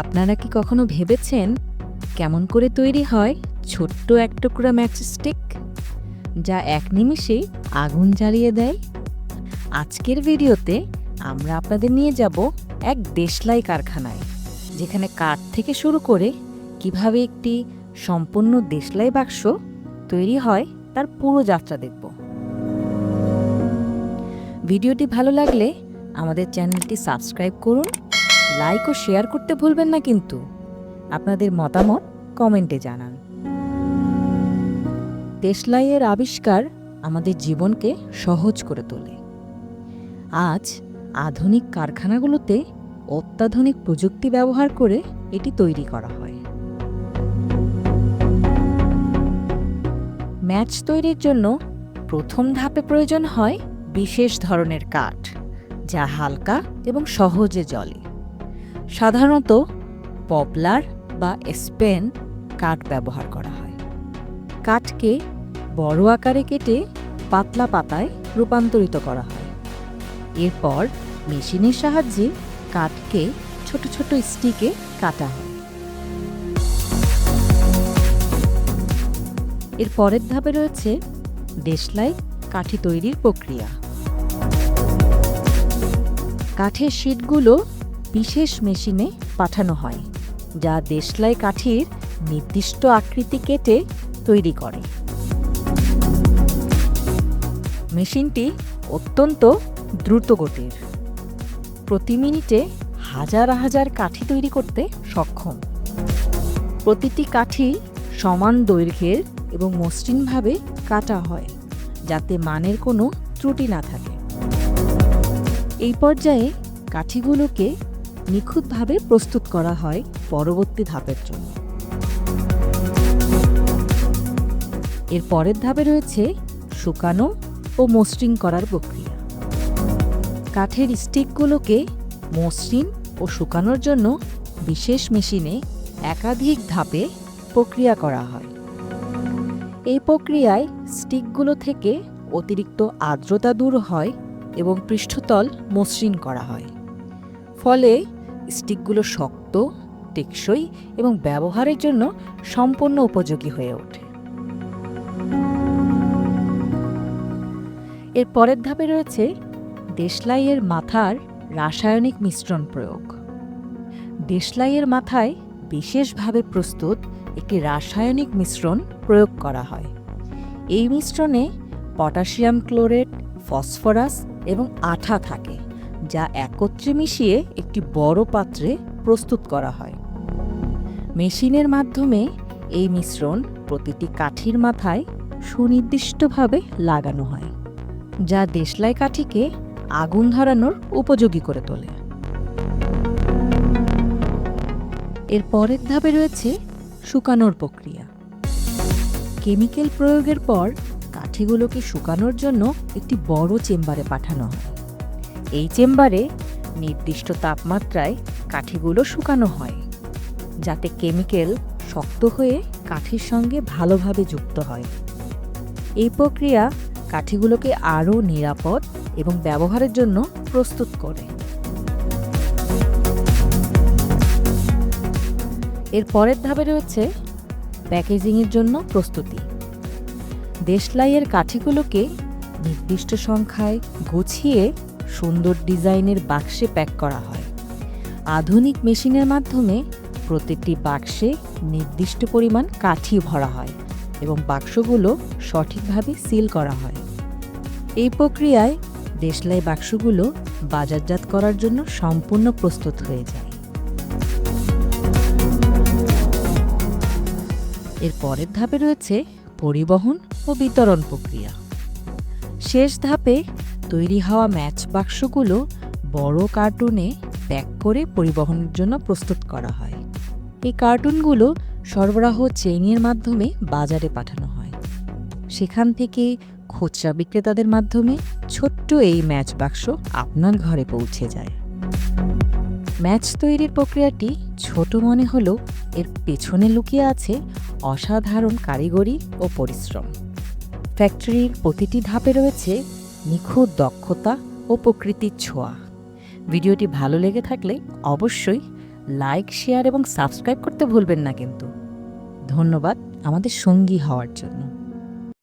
আপনারা কি কখনো ভেবেছেন কেমন করে তৈরি হয় ছোট্ট এক টুকরা ম্যাচস্টিক যা এক নিমিষেই আগুন জ্বালিয়ে দেয়? আজকের ভিডিওতে আমরা আপনাদের নিয়ে যাব এক দেশলাই কারখানায়, যেখানে কাঠ থেকে শুরু করে কীভাবে একটি সম্পূর্ণ দেশলাই বাক্স তৈরি হয় তার পুরো যাত্রা দেখব। ভিডিওটি ভালো লাগলে আমাদের চ্যানেলটি সাবস্ক্রাইব করুন লাইক ও শেয়ার করতে ভুলবেন না কিন্তু। আপনাদের মতামত কমেন্টে জানান। দেশলাইয়ের আবিষ্কার আমাদের জীবনকে সহজ করে তোলে। আজ আধুনিক কারখানাগুলোতে অত্যাধুনিক প্রযুক্তি ব্যবহার করে এটি তৈরি করা হয়। ম্যাচ তৈরির জন্য প্রথম ধাপে প্রয়োজন হয় বিশেষ ধরনের কাঠ, যা হালকা এবং সহজে জ্বলে। সাধারণত পপলার বা স্পেন কাঠ ব্যবহার করা হয়। কাঠকে বড় আকারে কেটে পাতলা পাতায় রূপান্তরিত করা হয়। এরপর মেশিনের সাহায্যে কাঠকে ছোট ছোট স্টিকে কাটা হয়। এর পরের ধাপে রয়েছে দেশলাই কাঠি তৈরির প্রক্রিয়া। কাঠের শিটগুলো বিশেষ মেশিনে পাঠানো হয়, যা দেশলাই কাঠির নির্দিষ্ট আকৃতি কেটে তৈরি করে। মেশিনটি অত্যন্ত দ্রুতগতির। প্রতি মিনিটে হাজার হাজার কাঠি তৈরি করতে সক্ষম। প্রতিটি কাঠি সমান দৈর্ঘ্যের এবং মসৃণভাবে কাটা হয়, যাতে মানের কোনো ত্রুটি না থাকে। এই পর্যায়ে কাঠিগুলোকে নিখুঁতভাবে প্রস্তুত করা হয় পরবর্তী ধাপের জন্য। এর পরের ধাপে রয়েছে শুকানো ও মসৃণ করার প্রক্রিয়া। কাঠের স্টিকগুলোকে মসৃণ ও শুকানোর জন্য বিশেষ মেশিনে একাধিক ধাপে প্রক্রিয়া করা হয়। এই প্রক্রিয়ায় স্টিকগুলো থেকে অতিরিক্ত আর্দ্রতা দূর হয় এবং পৃষ্ঠতল মসৃণ করা হয়। ফলে স্টিকগুলো শক্ত, টেকসই এবং ব্যবহারের জন্য সম্পূর্ণ উপযোগী হয়ে ওঠে। এর পরের ধাপে রয়েছে দেশলাইয়ের মাথার রাসায়নিক মিশ্রণ প্রয়োগ। দেশলাইয়ের মাথায় বিশেষভাবে প্রস্তুত একটি রাসায়নিক মিশ্রণ প্রয়োগ করা হয়। এই মিশ্রণে পটাশিয়াম ক্লোরেট ফসফরাস এবং আঠা থাকে। যা একত্রে মিশিয়ে একটি বড় পাত্রে প্রস্তুত করা হয়। মেশিনের মাধ্যমে এই মিশ্রণ প্রতিটি কাঠির মাথায় সুনির্দিষ্টভাবে লাগানো হয়, যা দেশলাই কাঠিকে আগুন ধরানোর উপযোগী করে তোলে। এর পরের ধাপে রয়েছে শুকানোর প্রক্রিয়া। কেমিক্যাল প্রয়োগের পর কাঠিগুলোকে শুকানোর জন্য একটি বড় চেম্বারে পাঠানো হয়। এই চেম্বারে নির্দিষ্ট তাপমাত্রায় কাঠিগুলো শুকানো হয়, যাতে কেমিক্যাল শক্ত হয়ে কাঠির সঙ্গে ভালোভাবে যুক্ত হয়। এই প্রক্রিয়া কাঠিগুলোকে আরও নিরাপদ এবং ব্যবহারের জন্য প্রস্তুত করে। এর পরের ধাপে রয়েছে প্যাকেজিংয়ের জন্য প্রস্তুতি। দেশলাইয়ের কাঠিগুলোকে নির্দিষ্ট সংখ্যায় গুছিয়ে সুন্দর ডিজাইনের বাক্সে প্যাক করা হয়। আধুনিক মেশিনের মাধ্যমে প্রত্যেকটি বাক্সে নির্দিষ্ট পরিমাণ কাঠি ভরা হয় এবং বাক্সগুলো সঠিকভাবে সিল করা হয়। এই প্রক্রিয়ায় দেশলাই বাক্সগুলো বাজারজাত করার জন্য সম্পূর্ণ প্রস্তুত হয়ে যায়। এর পরের ধাপে রয়েছে পরিবহন ও বিতরণ প্রক্রিয়া। শেষ ধাপে তৈরি হওয়া ম্যাচ বাক্সগুলো বড় কার্টুনে প্যাক করে পরিবহনের জন্য প্রস্তুত করা হয়। এই কার্টুনগুলো সরবরাহ চেইনের মাধ্যমে বাজারে পাঠানো হয়। সেখান থেকে খুচরা বিক্রেতাদের মাধ্যমে ছোট্ট এই ম্যাচ বাক্স আপনার ঘরে পৌঁছে যায়। ম্যাচ তৈরির প্রক্রিয়াটি ছোট মনে হলেও এর পেছনে লুকিয়ে আছে অসাধারণ কারিগরি ও পরিশ্রম। ফ্যাক্টরির প্রতিটি ধাপে রয়েছে নিখুঁত দক্ষতা ও প্রকৃতির ছোঁয়া। ভিডিওটি ভালো লেগে থাকলে অবশ্যই লাইক শেয়ার এবং সাবস্ক্রাইব করতে ভুলবেন না কিন্তু। ধন্যবাদ আমাদের সঙ্গী হওয়ার জন্য।